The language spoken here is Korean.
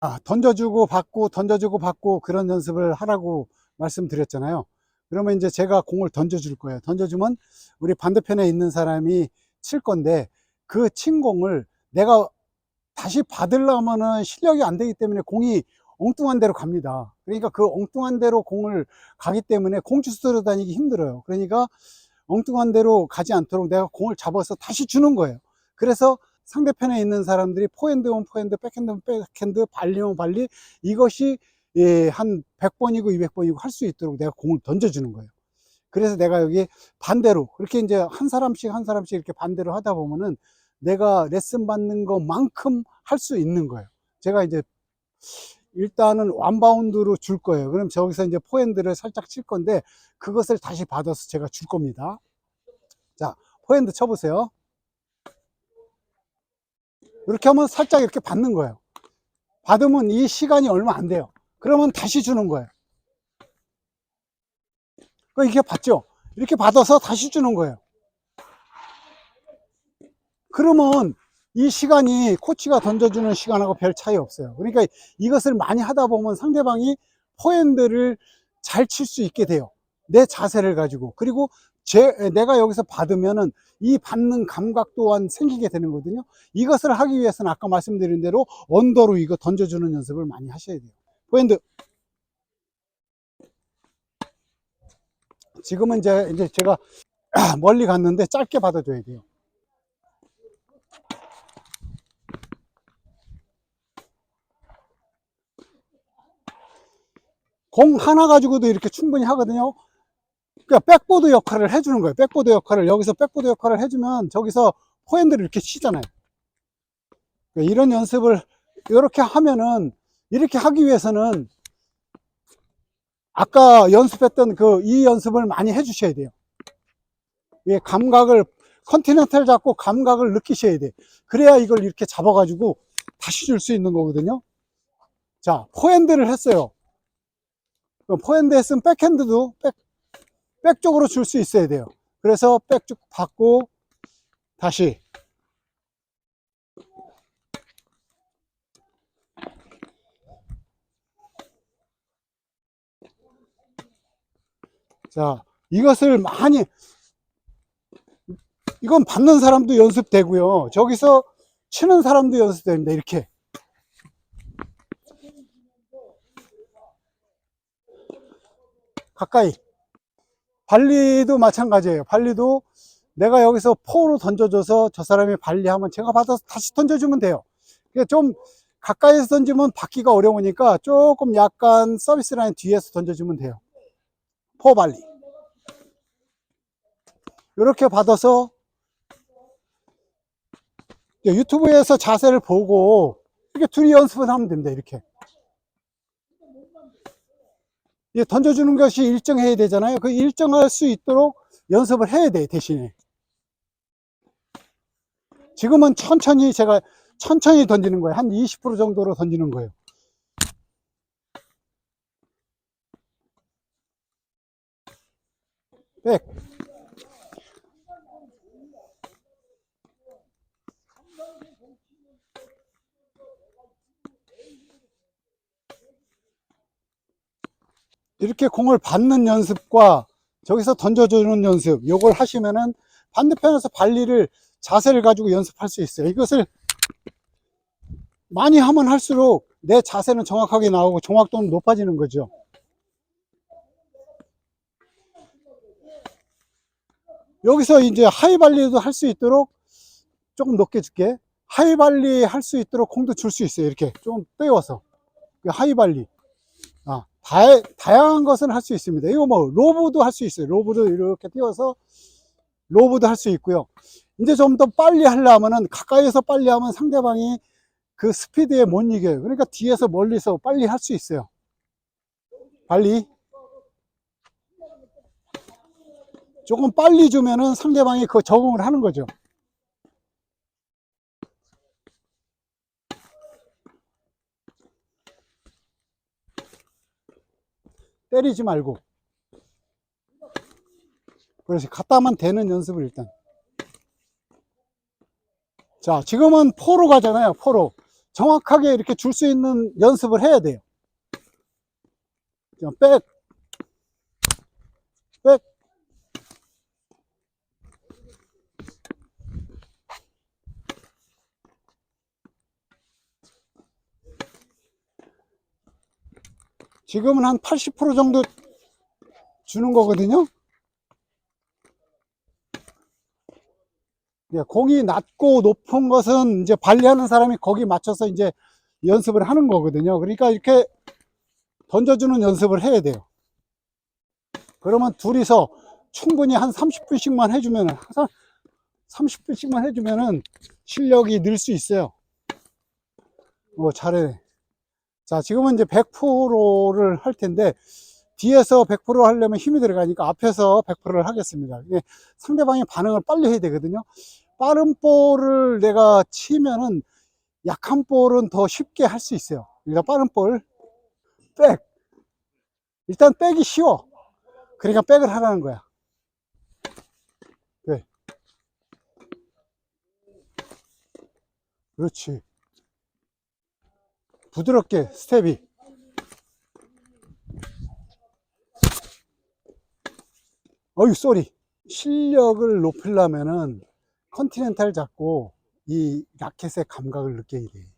아, 던져주고 받고 던져주고 받고 그런 연습을 하라고 말씀드렸잖아요. 그러면 이제 제가 공을 던져줄 거예요. 던져주면 우리 반대편에 있는 사람이 칠 건데 그 친 공을 내가 다시 받으려면은 실력이 안 되기 때문에 공이 엉뚱한 데로 갑니다. 그러니까 그 엉뚱한 데로 공을 가기 때문에 공주스로 다니기 힘들어요. 그러니까 엉뚱한 데로 가지 않도록 내가 공을 잡아서 다시 주는 거예요. 그래서 상대편에 있는 사람들이 포핸드면 포핸드, 백핸드면 백핸드, 발리면 발리 이것이 예, 한 100번이고 200번이고 할 수 있도록 내가 공을 던져주는 거예요. 그래서 내가 여기 반대로 그렇게 이제 한 사람씩 한 사람씩 이렇게 반대로 하다 보면은 내가 레슨 받는 것만큼 할 수 있는 거예요. 제가 이제 일단은 완바운드로 줄 거예요. 그럼 저기서 이제 포핸드를 살짝 칠 건데 그것을 다시 받아서 제가 줄 겁니다. 자, 포핸드 쳐보세요. 이렇게 하면 살짝 이렇게 받는 거예요. 받으면 이 시간이 얼마 안 돼요. 그러면 다시 주는 거예요. 그 이렇게 받죠? 이렇게 받아서 다시 주는 거예요. 그러면 이 시간이 코치가 던져주는 시간하고 별 차이 없어요. 그러니까 이것을 많이 하다 보면 상대방이 포핸드를 잘 칠 수 있게 돼요. 내 자세를 가지고. 그리고 제, 내가 여기서 받으면은 이 받는 감각 또한 생기게 되는 거거든요. 이것을 하기 위해서는 아까 말씀드린 대로 언더로 이거 던져주는 연습을 많이 하셔야 돼요. 포핸드. 지금은 이제, 이제 제가 멀리 갔는데 짧게 받아줘야 돼요. 공 하나 가지고도 이렇게 충분히 하거든요. 그러니까 백보드 역할을 해주는 거예요. 백보드 역할을 여기서 백보드 역할을 해주면 저기서 포핸드를 이렇게 치잖아요. 그러니까 이런 연습을 이렇게 하면은 이렇게 하기 위해서는 아까 연습했던 그 이 연습을 많이 해주셔야 돼요. 이 감각을 컨티넨탈 잡고 감각을 느끼셔야 돼. 그래야 이걸 이렇게 잡아가지고 다시 줄 수 있는 거거든요. 자, 포핸드를 했어요. 포핸드 했으면 백핸드도 백, 백 쪽으로 줄 수 있어야 돼요. 그래서 백 쪽 받고 다시 자 이것을 많이 이건 받는 사람도 연습되고요. 저기서 치는 사람도 연습됩니다. 이렇게 가까이. 발리도 마찬가지예요. 발리도 내가 여기서 포로 던져줘서 저 사람이 발리하면 제가 받아서 다시 던져주면 돼요. 그좀 가까이서 던지면 받기가 어려우니까 조금 약간 서비스 라인 뒤에서 던져주면 돼요. 포 발리. 이렇게 받아서 유튜브에서 자세를 보고 이렇게 둘이 연습을 하면 됩니다. 이렇게. 이 던져주는 것이 일정해야 되잖아요. 그 일정할 수 있도록 연습을 해야 돼, 대신에. 지금은 천천히 제가 천천히 던지는 거예요. 한 20% 정도로 던지는 거예요. 백. 이렇게 공을 받는 연습과 저기서 던져주는 연습, 요걸 하시면은 반대편에서 발리를 자세를 가지고 연습할 수 있어요. 이것을 많이 하면 할수록 내 자세는 정확하게 나오고 정확도는 높아지는 거죠. 여기서 이제 하이발리도 할 수 있도록 조금 높게 줄게. 하이발리 할 수 있도록 공도 줄 수 있어요. 이렇게 좀 떼워서. 하이발리. 아, 다, 다양한 것은 할 수 있습니다. 이거 뭐, 로브도 할 수 있어요. 로브도 이렇게 띄워서, 로브도 할 수 있고요. 이제 좀 더 빨리 하려면은, 가까이서 빨리 하면 상대방이 그 스피드에 못 이겨요. 그러니까 뒤에서 멀리서 빨리 할 수 있어요. 빨리. 조금 빨리 주면은 상대방이 그 적응을 하는 거죠. 때리지 말고. 그래서 갖다만 대는 연습을 일단. 자, 지금은 포로 가잖아요, 포로. 정확하게 이렇게 줄 수 있는 연습을 해야 돼요. 그냥 백, 백. 지금은 한 80% 정도 주는 거거든요. 예, 공이 낮고 높은 것은 이제 발리하는 사람이 거기 맞춰서 이제 연습을 하는 거거든요. 그러니까 이렇게 던져주는 연습을 해야 돼요. 그러면 둘이서 충분히 한 30분씩만 해주면, 항상 30분씩만 해주면은 실력이 늘 수 있어요. 오, 잘해. 자, 지금은 이제 100%를 할 텐데, 뒤에서 100% 하려면 힘이 들어가니까 앞에서 100%를 하겠습니다. 이게 상대방의 반응을 빨리 해야 되거든요. 빠른 볼을 내가 치면은 약한 볼은 더 쉽게 할 수 있어요. 그러니까 빠른 볼, 백. 일단 백이 쉬워. 그러니까 백을 하라는 거야. 네. 그렇지. 부드럽게 스텝이. 어유 쏘리. 실력을 높이려면은 컨티넨탈 잡고 이 라켓의 감각을 느껴야 돼.